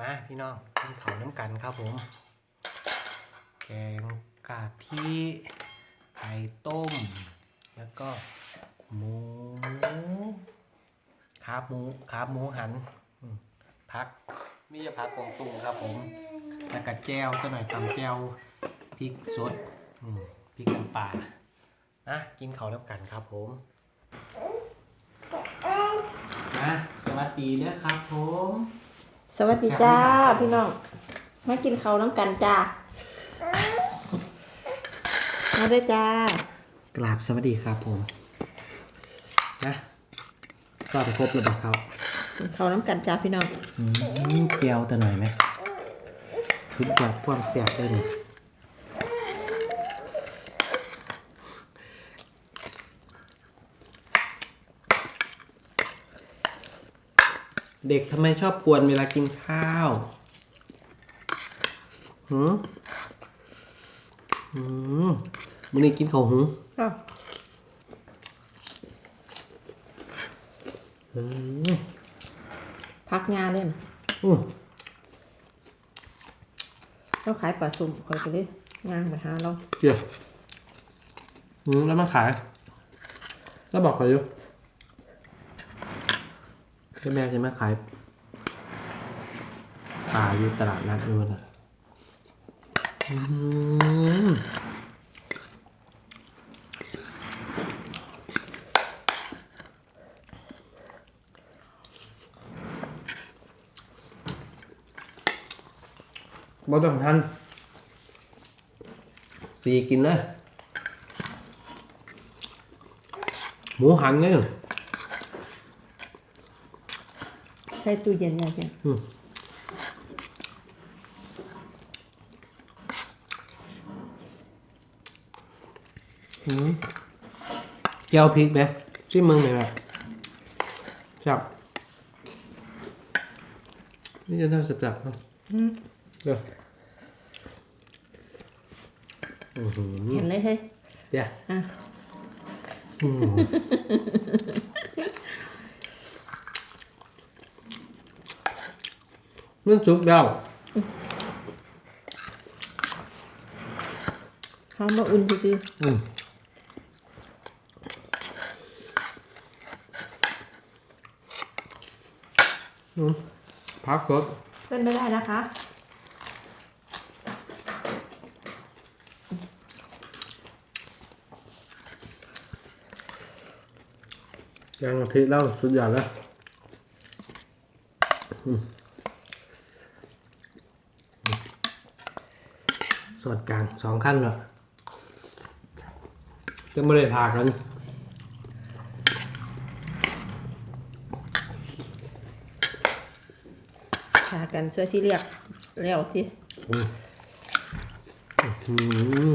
มาพี่น้องกินเขาวน้ำกันครับผม แกงกะทิไข่ต้ม แล้วก็หมูขาหมูขาหมูหันพักนี่จะพักกวางตุ้งครับผมแล้วก็แจวก็หน่อยตำแจวพริกสดพริกน้ำปลานะกินเขาวน้ำกันครับผมนะสวัสดีนะครับผม สวัสดีจ้าพี่น้อง มากินข้าวน้ำกันจ้ามาได้อจ้ากราบสวัสดีครับผม นะสอบครบแล้วครับกินข้าวน้ำกันจ้าพี่น้องอืมเกียวแต่หน่อยไหมสุดยอดความเสียบเลยนี่ เด็กทำไมชอบกวนเวลากินข้าวหืมอืมมันนี่กินข้าวหุงอ้าวอืมพักงานเล่นอืมเราขายปลาสุ่มคอยไปเลยงานไปหาเราเดี๋ยวอืมแล้วมาขาย แล้วบอกเขาอยู่ ให้แม่จะมาขายปลาอยู่ตลาดนัดด้วยนะบ่ต้องทันสีกินเลยหมูหันเนี่ย ใช้ตู้เย็นยังไงอืมอืมเจียวพริกไหมชิมมึงหน่อยแบบจับ นี่จะน่าจับๆครับเดี๋ยวอือหือเห็นเลยเฮ้ยเดี๋ยวอะ อืม มันสุกแล้วข้าวมาอุ่นซื่ออืมอืมพักสดๆเป็นไม่ได้นะคะยังอาทิตย์แล้วสุดยอดแล้ว อืม สดกลางสองขั้นเลยจะไม่ได้ทากันชากันช่วยที่เรียกแล้วที่อืม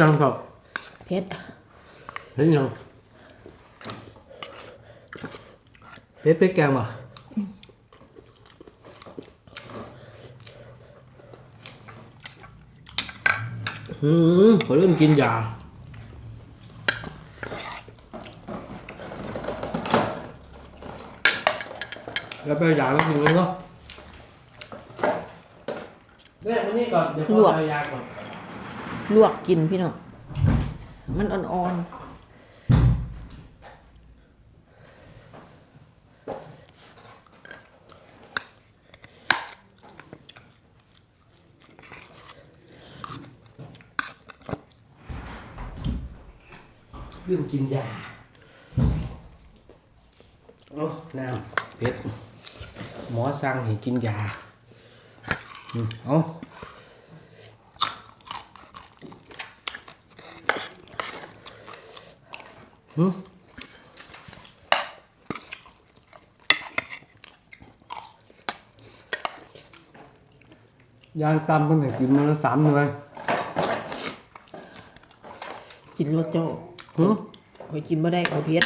ยังครับเผ็ดเห็นยังเพชรไปแกงอะอืมขอเริ่มกินยาแล้วไปยาแล้วกินเลยเนาะเนี่ยวันนี้ก่อนเดี๋ยวขอไปยาก่อน ลวกกินพี่น้องมันอ่อนเรื่องกินยาโอ้น้ำเพชรหมอสั่งให้กินยาอืมเอาหืม ยางตำเพิ่งให้กินมาแล้วสามหน่วยๆกินรสเจ้าหืมคอยกินบ่ได้เอาเผ็ด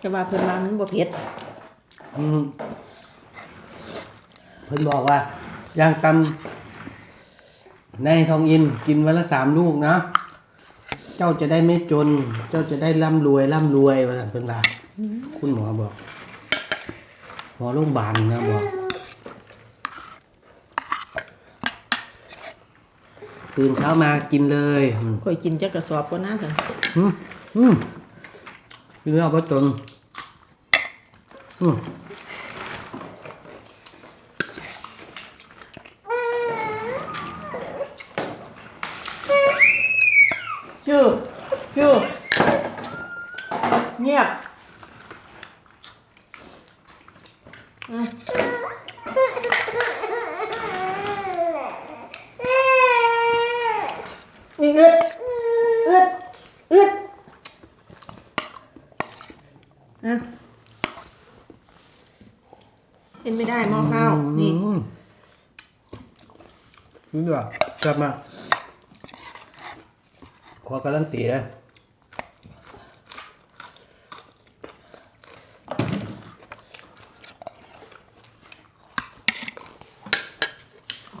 จะว่าเพิ่นมามันบ่เผ็ดอืมเพิ่นบอกว่าย่างตำในทองอินกินวันละสามลูกนะ เจ้าจะได้ไม่จน เจ้าจะได้ร่ำรวยร่ำรวยว่าซั่นเพิ่นว่าคุณหมอบอกหมอโรงพยาบาลนะบอก ตื่นเช้ามากินเลยอืมข่อยกินจักกระสอบก็น่าสันอืมอืมกินแล้วก็จนอืม ชื่อชื่อเงียบอะนี่อึดอึดอึดอะเป็นไม่ได้หม้อข้าว นี่ นี่ด้วยกลับมา ขอการันตีนะ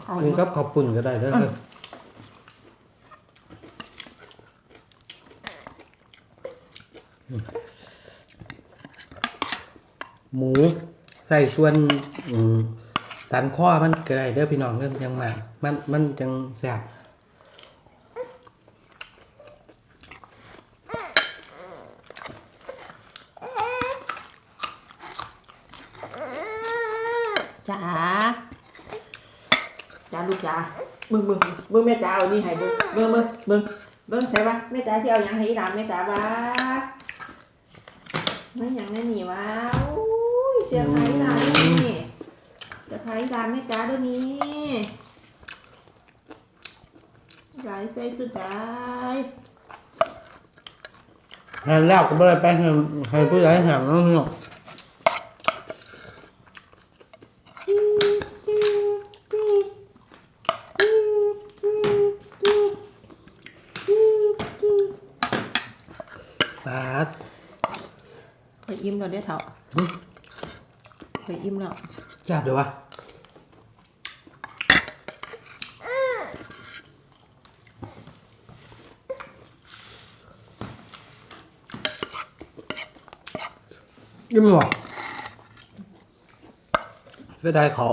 ข้าวนี่ก็ขอบคุณก็ได้เด้ออหมูใส่ส่วนอืมสันข้อมันก็ได้เด้อพี่น้องเริ่มยังมา มันมันจังแซ่บ จ๋าจ๋าลูกจ๋าเบิ่งเบิ่งเบิ่งแม่จ๋าเอานี่ให้เบิ่งเบิ่งเบิ่งเบิ่งเบิ่งใส่ปะแม่จ๋าที่เอายังให้อีหลานแม่จ๋าวะไม่ยังแน่นี่วะอุ้ยเสียงไห้หลานนี่เสียงไห้านแม่จ๋าด้วยนี้หลานใส่สุดได้งานแล้วก็ไม่ได้ไปให้ให้ผู้ใหญ่หางน้องพี่น้องสาด เคย อิ่มแล้วเด้อเถ่าอืมเคยอิ่มแล้วจับเดี๋ยววะยิ้มหรอเสียดายเขา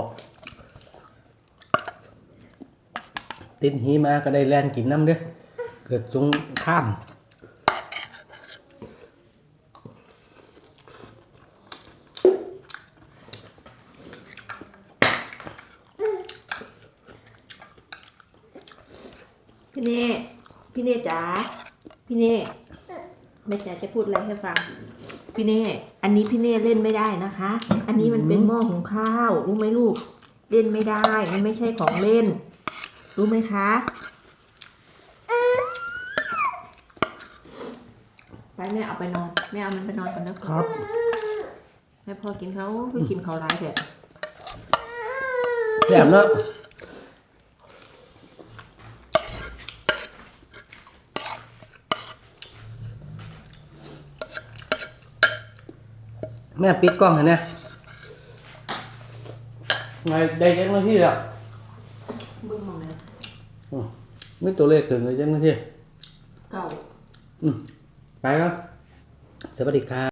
ติดหีมาก็ได้แลนกินน้ำเด้อเกิดจงข้าม พี่เน่ พี่เน่จ๋าพี่เน่แม่จ๋าจะพูดอะไรให้ฟัง พี่เน่ อันนี้พี่เน่เล่นไม่ได้นะคะ อันนี้มันเป็นหม้อหุงข้าวรู้ไหมลูก เล่นไม่ได้มันไม่ใช่ของเล่น รู้ไหมคะไปแม่เอาไปนอนแม่เอามันไปนอนก่อนนะครับแม่พ่อกินเขาคือกินเขาร้ายเถอะแสบเนาะ แม่ปิดกล้องเห็นไหมไงได้เจ้าหน้าที่แล้วเบิ้งมองเลยอืมไม่ตัวเลขถึงเลยเจ้าหน้าที่เก่าอืมไปครับสวัสดีครับ